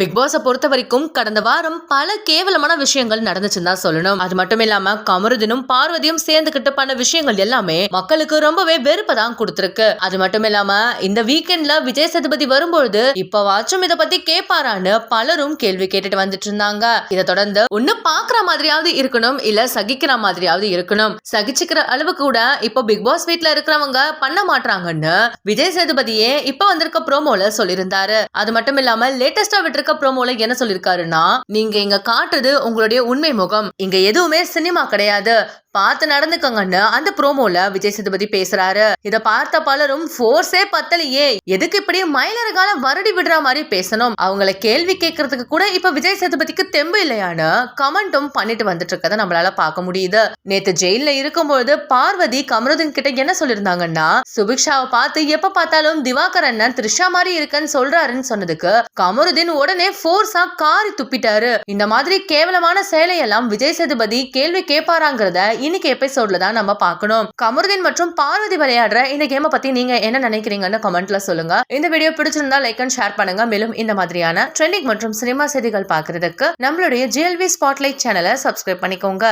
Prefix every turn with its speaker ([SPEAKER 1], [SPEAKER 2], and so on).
[SPEAKER 1] Big பாஸை பொறுத்த வரைக்கும் கடந்த வாரம் பல கேவலமான விஷயங்கள் நடந்துச்சுன்னு தான் சொல்லணும். அது மட்டும் இல்லாம கமருதினும் பார்வதியும் சேர்ந்துகிட்டு பண்ண விஷயங்கள் எல்லாமே மக்களுக்கு ரொம்பவே வெறுப்பை தான் கொடுத்துருக்கு. அது மட்டும் இல்லாம இந்த வீக்கெண்ட்ல விஜய் சேதுபதி வரும்பொழுது இப்பவாச்சும் இதை பத்தி கேட்பாரான்னு பலரும் கேள்வி கேட்டுட்டு வந்துட்டு இருந்தாங்க. இதை தொடர்ந்து ஒண்ணு பாக்குற மாதிரியாவது இருக்கணும் இல்ல சகிக்கிற மாதிரியாவது இருக்கணும். சகிச்சுக்கிற அளவு கூட இப்போ பிக் பாஸ் வீட்ல இருக்கிறவங்க பண்ண மாட்டாங்கன்னு விஜய் சேதுபதியே இப்ப வந்திருக்க ப்ரோமோல சொல்லியிருந்தாரு. அது மட்டும் இல்லாம லேட்டஸ்டா விட்டிருக்க ப்ரோமோல என்ன சொல்லிருக்காருன்னா நீங்க இங்க காட்டுறது உங்களுடைய உண்மை முகம். இங்க எதுவுமே சினிமா கிடையாது. பார்த்து நடந்துக்கங்கன்னு அந்த ப்ரோமோல விஜய் சேதுபதி பேசுறாரு. இத பார்த்த பலரும் ஃபோர்ஸே பத்தலையே. எதுக்கு இப்படி மயிலருகால வருடி விடுற மாதிரி பேசணும்? அவங்கள கேள்வி கேட்கறதுக்கு கூட இப்ப விஜய் சேதுபதிக்கு தெம்பு இல்லையான்னு கமெண்ட்டும் பண்ணிட்டு வந்துட்டு இருக்கதை நம்மளால பார்க்க முடியுது. நேத்து ஜெயில இருக்கும்போது பார்வதி கமருதன் கிட்ட என்ன சொல்லிருந்தாங்கன்னா சுபிக்ஷாவை பார்த்து எப்ப பார்த்தாலும் திவாகர் அண்ணன் த்ரிஷா மாதிரி இருக்கன்னு சொல்றாருன்னு சொன்னதுக்கு கமருதீன் உடனே ஃபோர்ஸா காரி துப்பிட்டாரு. இந்த மாதிரி கேவலமான செயலையெல்லாம் விஜய் சேதுபதி கேள்வி கேட்பாராங்கிறத இன்னைக்கு எபிசோட்ல தான் நம்ம பார்க்கணும். கமருதீன் மற்றும் பார்வதி விளையாடுற இந்த கேமை பத்தி நீங்க என்ன நினைக்கிறீங்கன்னு கமெண்ட்ல சொல்லுங்க. இந்த வீடியோ பிடிச்சிருந்தா லைக் அண்ட் ஷேர் பண்ணுங்க. மேலும் இந்த மாதிரியான ட்ரெண்டிங் மற்றும் சினிமா செய்திகள் பார்க்கறதுக்கு நம்மளுடைய ஜிஎல்வி ஸ்பாட்லைட் சேனலை சப்ஸ்கிரைப் பண்ணிக்கோங்க.